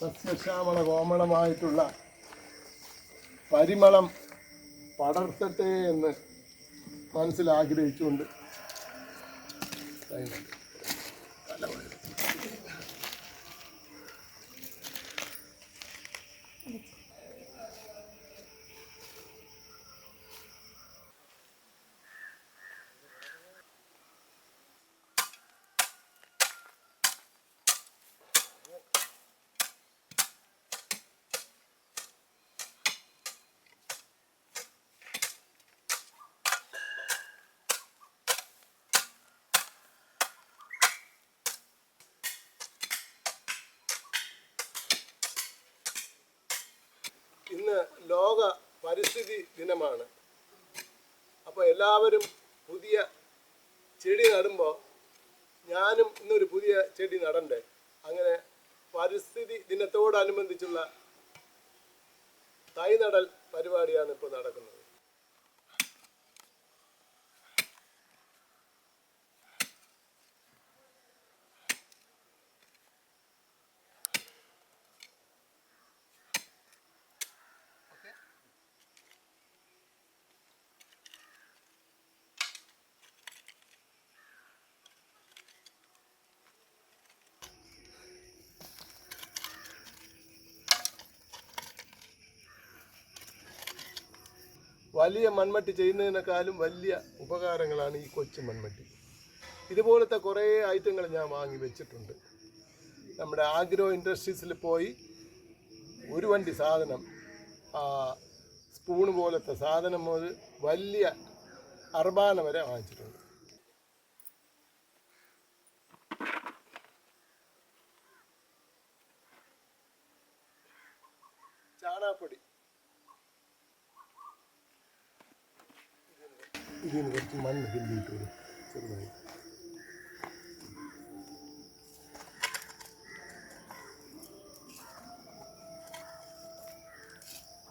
സസ്യശ്യാമള കോമളമായിട്ടുള്ള പരിമളം പടർത്തട്ടെ എന്ന് മനസ്സിൽ ആഗ്രഹിച്ചുകൊണ്ട് ഇന്ന് ലോക പരിസ്ഥിതി ദിനമാണ് അപ്പോൾ എല്ലാവരും പുതിയ ചെടി നടുമ്പോൾ ഞാനും ഇന്നൊരു പുതിയ ചെടി നടണ്ടേ. അങ്ങനെ പരിസ്ഥിതി ദിനത്തോടനുബന്ധിച്ചുള്ള തൈ നടൽ പരിപാടിയാണ് ഇപ്പോൾ നടക്കുന്നത്. വലിയ മൺമട്ടി ചെയ്യുന്നതിനേക്കാളും വലിയ ഉപകാരങ്ങളാണ് ഈ കൊച്ചു മൺമട്ടി. ഇതുപോലത്തെ കുറേ ഐറ്റങ്ങൾ ഞാൻ വാങ്ങി വെച്ചിട്ടുണ്ട്. നമ്മുടെ ആഗ്രോ ഇൻഡസ്ട്രീസിൽ പോയി ഒരു വണ്ടി സാധനം സ്പൂൺ പോലത്തെ സാധനം മുതൽ വലിയ അർബാന വരെ വാങ്ങിച്ചിട്ടുണ്ട്. ചാണാപ്പൊടി ഇതിന് കുറച്ച് മണ്ണ് കിള്ളിയിട്ട് വരും. ചെറുതായി.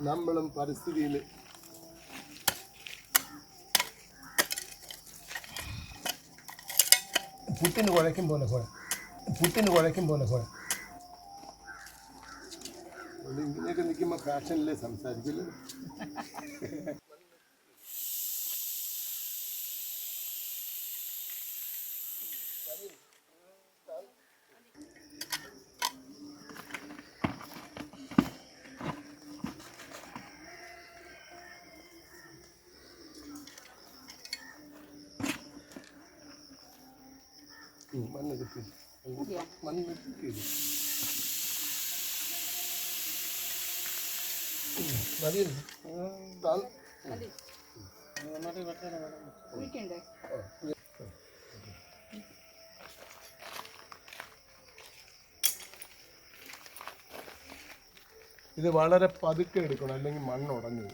നമ്മളും പരിസ്ഥിതിയിൽ പുട്ടിന് കുഴയ്ക്കും പോലെ കുഴ പുട്ടിന് കുഴയ്ക്കും പോലെ കുഴ ഇങ്ങനെയൊക്കെ നിൽക്കുമ്പോൾ കാഷനിലേ സംസാരിക്കില്ല ഉം, മണ്ണ് കിട്ടി മണ്ണ് കിട്ടി ഇത് വളരെ പതുക്കെ എടുക്കണം അല്ലെങ്കിൽ മണ്ണ് ഉടഞ്ഞു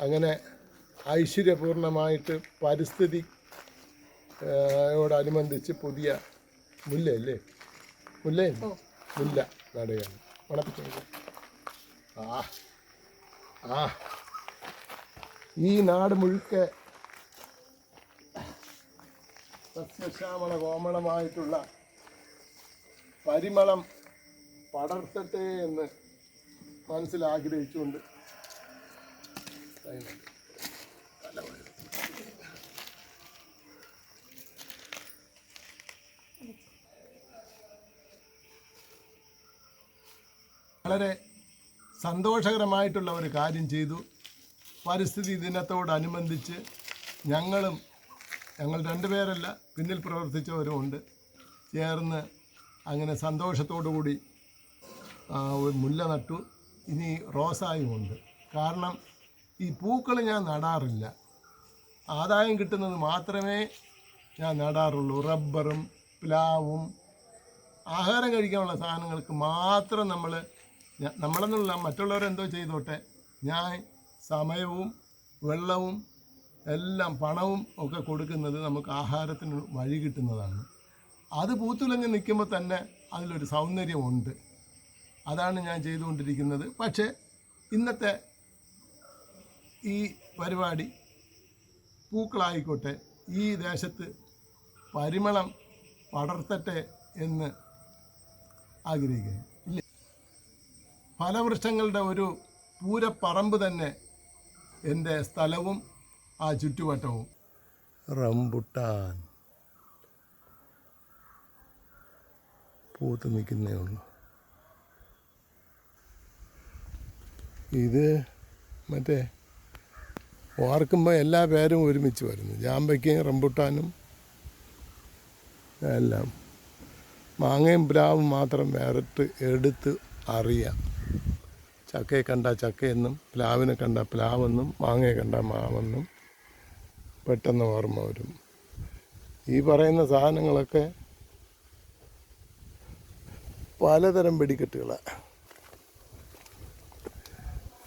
അങ്ങനെ ഐശ്വര്യപൂർണമായിട്ട് പരിസ്ഥിതി ആ, യോടനുബന്ധിച്ച് പുതിയ മുല്ലയല്ലേ? മുല്ല മുല്ല നടുകയാണ് ഉണപ്പിച്ചു ആ ആ. ഈ നാട് മുഴുക്കെ സസ്യശ്യാമള കോമളമായിട്ടുള്ള പരിമളം പടർത്തട്ടെ എന്ന് മനസ്സിൽ വളരെ സന്തോഷകരമായിട്ടുള്ള ഒരു കാര്യം ചെയ്തു. പരിസ്ഥിതി ദിനത്തോടനുബന്ധിച്ച് ഞങ്ങളും ഞങ്ങൾ രണ്ടുപേരല്ല പിന്നിൽ പ്രവർത്തിച്ചവരുമുണ്ട് ചേർന്ന് അങ്ങനെ കൂടി മുല്ല നട്ടു. ഇനി റോസായും ഉണ്ട്. കാരണം ഈ പൂക്കൾ ഞാൻ നടാറില്ല. ആദായം കിട്ടുന്നത് മാത്രമേ ഞാൻ നടാറുള്ളൂ. റബ്ബറും പ്ലാവും ആഹാരം കഴിക്കാനുള്ള സാധനങ്ങൾക്ക് മാത്രം നമ്മൾ നമ്മളെന്നുള്ള മറ്റുള്ളവരെന്തോ ചെയ്തോട്ടെ. ഞാൻ സമയവും വെള്ളവും എല്ലാം പണവും ഒക്കെ കൊടുക്കുന്നത് നമുക്ക് ആഹാരത്തിന് വഴി കിട്ടുന്നതാണ്. അത് പൂത്തുലങ്ങി നിൽക്കുമ്പോൾ തന്നെ അതിലൊരു സൗന്ദര്യമുണ്ട്. അതാണ് ഞാൻ ചെയ്തുകൊണ്ടിരിക്കുന്നത്. പക്ഷേ ഇന്നത്തെ ഈ പരിപാടി പൂക്കളായിക്കോട്ടെ ഈ ദേശത്ത് പരിമളം പടർത്തട്ടെ എന്ന് ആഗ്രഹിക്കുന്നു. ഫലവൃക്ഷങ്ങളുടെ ഒരു പൂരപ്പറമ്പ് തന്നെ എന്റെ സ്ഥലവും ആ ചുറ്റുവട്ടവും. റംബുട്ടാൻ. പൂത്ത് നിൽക്കുന്നേ ഉള്ളൂ. ഇത് മറ്റേ ഓർക്കുമ്പോൾ എല്ലാ പേരും ഒരുമിച്ച് വരുന്നു. ജാമ്പയ്ക്കും റംബുട്ടാനും എല്ലാം. മാങ്ങയും പ്ലാവും മാത്രം വേറിട്ട് എടുത്ത് അറിയാം. ചക്കയെ കണ്ട ചക്കയെന്നും പ്ലാവിനെ കണ്ട പ്ലാവെന്നും മാങ്ങയെ കണ്ട മാവെന്നും പെട്ടെന്ന് ഓർമ്മ വരും. ഈ പറയുന്ന സാധനങ്ങളൊക്കെ പലതരം വെടിക്കെട്ടുകളാണ്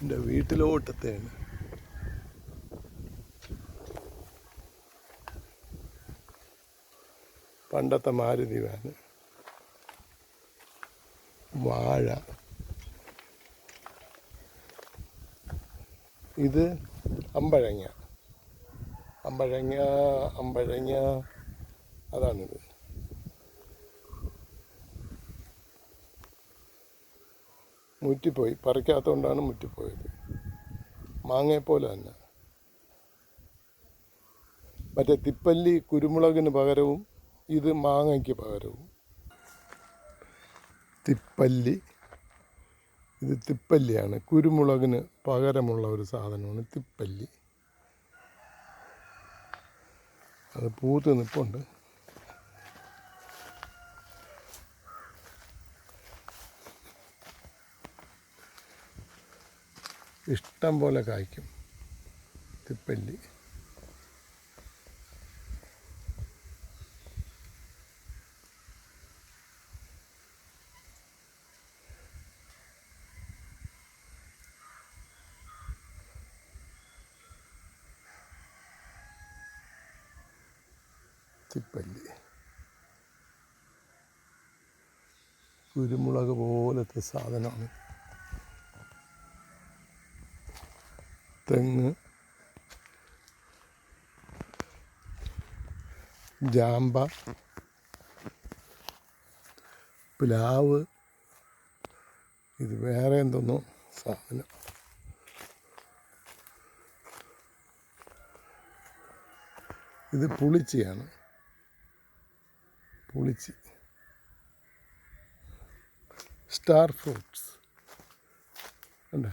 എന്റെ വീട്ടിലോട്ടത്തെയാണ് പണ്ടത്തെ മാരുതി വാന്. വാഴ. ഇത് അമ്പഴങ്ങ. അമ്പഴങ്ങ അമ്പഴങ്ങ അതാണിത്. മുറ്റിപ്പോയി. പറിക്കാത്തതുകൊണ്ടാണ് മുറ്റിപ്പോയത്. മാങ്ങയെപ്പോലെ തന്നെ. മറ്റേ തിപ്പല്ലി കുരുമുളകിന് പകരവും ഇത് മാങ്ങയ്ക്ക് പകരവും. തിപ്പല്ലി ഇത് തിപ്പല്ലിയാണ്. കുരുമുളകിന് പകരമുള്ള ഒരു സാധനമാണ് തിപ്പല്ലി. അത് പൂത്ത് നിൽപ്പുണ്ട് ഇഷ്ടം പോലെ കായ്ക്കും തിപ്പല്ലി. തിപ്പല്ലി കുരുമുളക് പോലത്തെ സാധനമാണ്. തെങ്ങ്. ജാമ്പ. പ്ലാവ്. ഇത് വേറെ എന്തൊന്നോ സാധനം. ഇത് പുളിച്ചിയാണ്. പുളിച്ചി സ്റ്റാർ ഫ്രൂട്ട്സ് അല്ലേ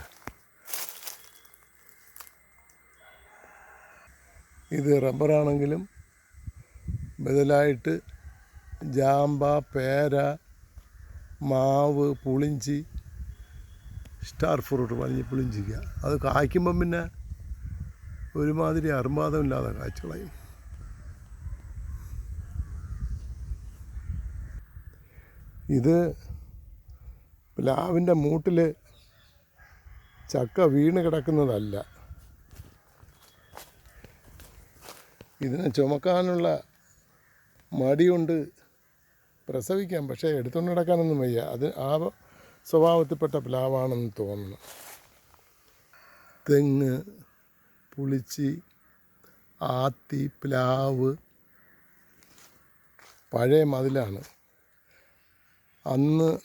ഇത് റബ്ബറാണെങ്കിലും ബദലായിട്ട് ജാമ്പ പേര മാവ് പുളിഞ്ചി സ്റ്റാർ ഫ്രൂട്ട് പറഞ്ഞ് പുളിഞ്ചിക്ക. അത് കായ്ക്കുമ്പം പിന്നെ ഒരുമാതിരി അർമാദമില്ലാതെ കായ്ച്ചുകളയും ഇത് പ്ലാവിന്റെ മൂട്ടിൽ ചക്ക വീണ് കിടക്കുന്നതല്ല. ഇതിനെ ചുമക്കാനുള്ള മടിയുണ്ട്. പ്രസവിക്കാം പക്ഷേ എടുത്തുകൊണ്ട് നടക്കാനൊന്നും വയ്യ. അത് ആ സ്വഭാവത്തിൽപ്പെട്ട പ്ലാവാണെന്ന് തോന്നുന്നു. തെങ്ങ് പുളിച്ചി ആത്തി പ്ലാവ് പഴയ മതിലാണ്. അന്ന്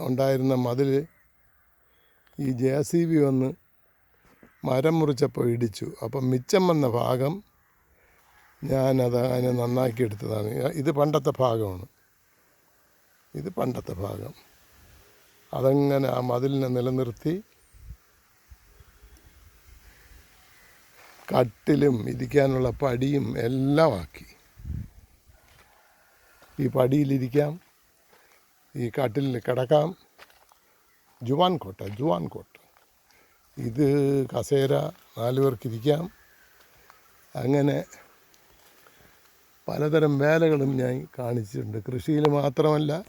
ഉണ്ടായിരുന്ന മതിൽ ഈ ജെ സി ബി വന്ന് മരം മുറിച്ചപ്പോൾ ഇടിച്ചു. അപ്പം മിച്ചം വന്ന ഭാഗം ഞാനത് അതിനെ നന്നാക്കി എടുത്തതാണ് ഇത് പണ്ടത്തെ ഭാഗമാണ്. ഇത് പണ്ടത്തെ ഭാഗം. അതങ്ങനെ ആ മതിലിനെ നിലനിർത്തി കട്ടിലും ഇരിക്കാനുള്ള പടിയും എല്ലാം ആക്കി. ഈ പടിയിലിരിക്കാം. ഈ കാട്ടിൽ കിടക്കാം. ജുവാൻ കോട്ട ജുവാൻ കോട്ട ഇത് കസേര നാല് പേർക്ക് ഇരിക്കാം അങ്ങനെ പലതരം വേലകളും ഞാൻ കാണിച്ചിട്ടുണ്ട്. കൃഷിയിൽ മാത്രമല്ല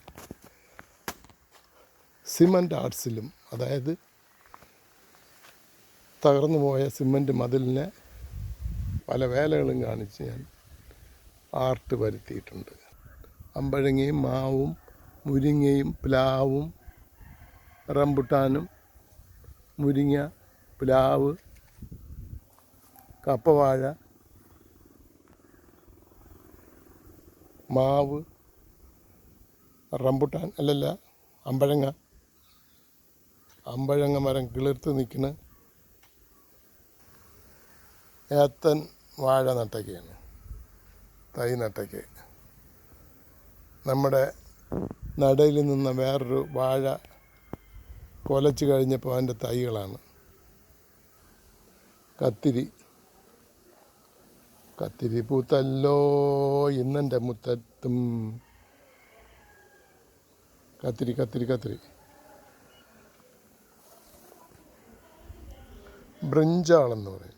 സിമന്റ് ആർട്സിലും അതായത് തകർന്നു പോയ സിമന്റ് മതിലിനെ പല വേലകളും കാണിച്ച് ഞാൻ ആർട്ട് വരുത്തിയിട്ടുണ്ട്. അമ്പഴങ്ങയും മാവും മുരിങ്ങയും പ്ലാവും റംബുട്ടാനും മുരിങ്ങ പ്ലാവ് കപ്പവാഴ മാവ് റംബുട്ടാൻ അല്ലല്ല അമ്പഴങ്ങ അമ്പഴങ്ങ മരം കിളിർത്ത് നിൽക്കുന്ന ഏത്തൻ വാഴ നട്ടയ്ക്കാണ് തൈ നട്ടയ്ക്ക് നമ്മുടെ നടയിൽ നിന്ന് വേറൊരു വാഴ കൊലച്ച് കഴിഞ്ഞപ്പോൾ അതിന്റെ തൈകളാണ്. കത്തിരി. കത്തിരി പൂത്തല്ലോ ഇന്നെന്റെ മുത്തത്തും കത്തിരി കത്തിരി കത്തിരി. ബ്രിഞ്ചാളെന്ന് പറയും.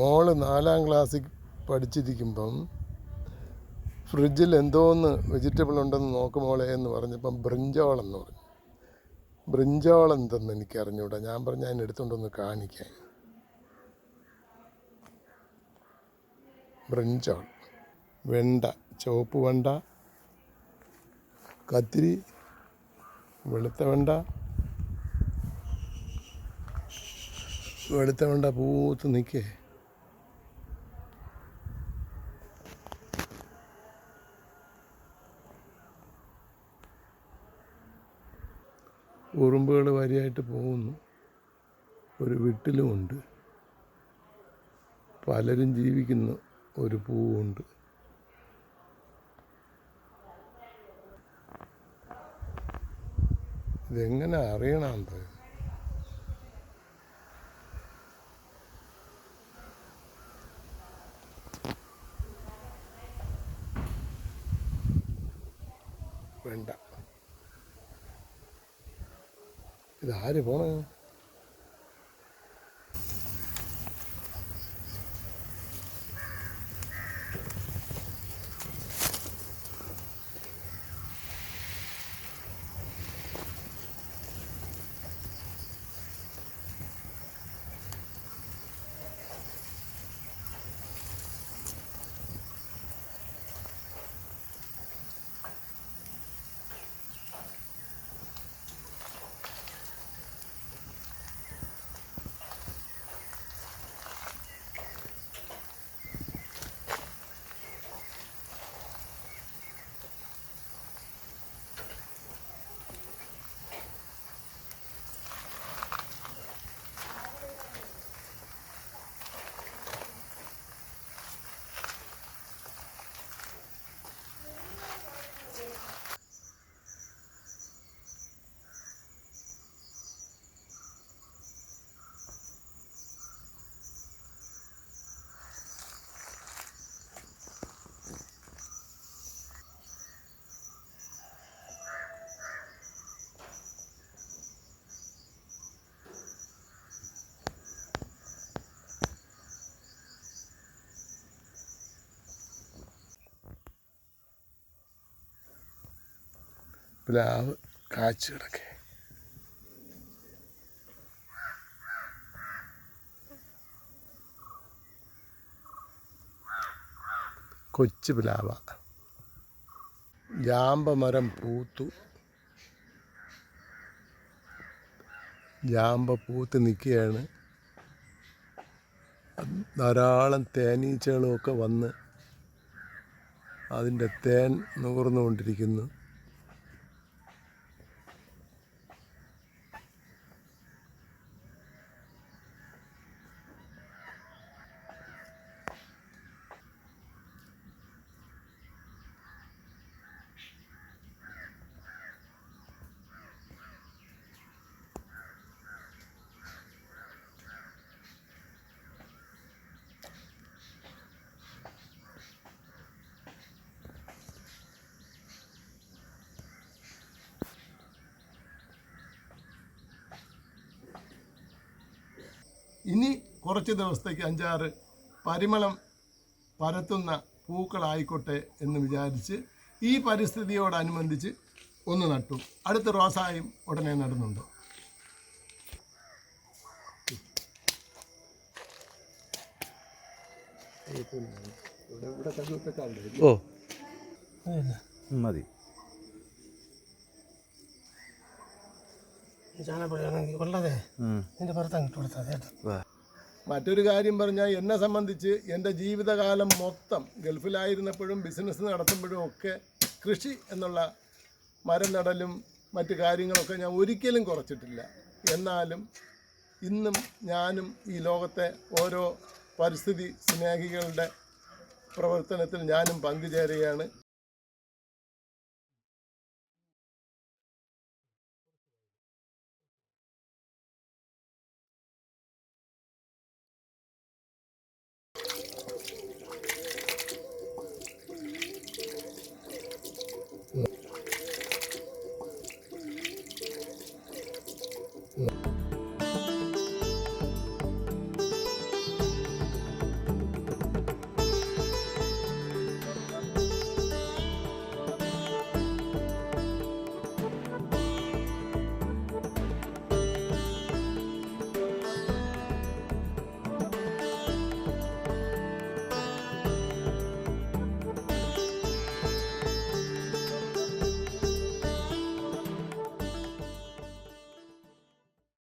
മോൾ നാലാം ക്ലാസ്സിൽ പഠിച്ചിരിക്കുമ്പം ഫ്രിഡ്ജിൽ എന്തോന്ന് വെജിറ്റബിൾ ഉണ്ടെന്ന് നോക്കുമോളെ എന്ന് പറഞ്ഞപ്പം ബ്രിഞ്ചോളെന്ന് പറഞ്ഞു. ബ്രിഞ്ചോൾ എന്തെന്ന് എനിക്ക് അറിഞ്ഞൂടാ ഞാൻ പറഞ്ഞ അതിന് എടുത്തുകൊണ്ടൊന്ന് കാണിക്കാൻ. ബ്രിഞ്ചോൾ വെണ്ട ചുവപ്പ് വെണ്ട കത്തിരി വെളുത്ത വെണ്ട വെളുത്ത വെണ്ട പൂത്ത് നിൽക്കേ. ഉറുമ്പുകൾ വരിയായിട്ട് പോകുന്നു. ഒരു വീട്ടിലുമുണ്ട് പലരും ജീവിക്കുന്ന ഒരു പൂവുണ്ട്. ഇതെങ്ങനെ അറിയണമെന്ന് Hadi bana. പ്ലാവ് കാച്ചു കിടക്കെ കൊച്ചു പ്ലാവ. ജാമ്പ മരം പൂത്തു. ജാമ്പ പൂത്ത് നിൽക്കുകയാണ്. ധാരാളം തേനീച്ചകളുമൊക്കെ വന്ന് അതിന്റെ തേൻ നുകർന്നുകൊണ്ടിരിക്കുന്നു. ഇനി കുറച്ച് ദിവസത്തേക്ക് അഞ്ചാറ് പരിമളം പരത്തുന്ന പൂക്കളായിക്കോട്ടെ എന്ന് വിചാരിച്ച് ഈ പരിസ്ഥിതിയോടനുബന്ധിച്ച് ഒന്ന് നട്ടു. അടുത്ത റോസായും ഉടനെ നടുന്നുണ്ട്. ഓ. മതി. ചാനപ്പഴമാണെങ്കിൽ കൊള്ളതെ ഉം. നിന്റെ പുറത്ത് അങ്ങോട്ട് കൊടുത്താൽ കേട്ടോ. മറ്റൊരു കാര്യം പറഞ്ഞാൽ എന്നെ സംബന്ധിച്ച് എന്റെ ജീവിതകാലം മൊത്തം ഗൾഫിലായിരുന്നപ്പോഴും ബിസിനസ് നടത്തുമ്പോഴും ഒക്കെ കൃഷി എന്നുള്ള മരം നടലും മറ്റു കാര്യങ്ങളൊക്കെ ഞാൻ ഒരിക്കലും കുറച്ചിട്ടില്ല. എന്നാലും ഇന്നും ഞാനും ഈ ലോകത്തെ ഓരോ പരിസ്ഥിതി സ്നേഹികളുടെ പ്രവർത്തനത്തിൽ ഞാനും പങ്കുചേരുകയാണ്.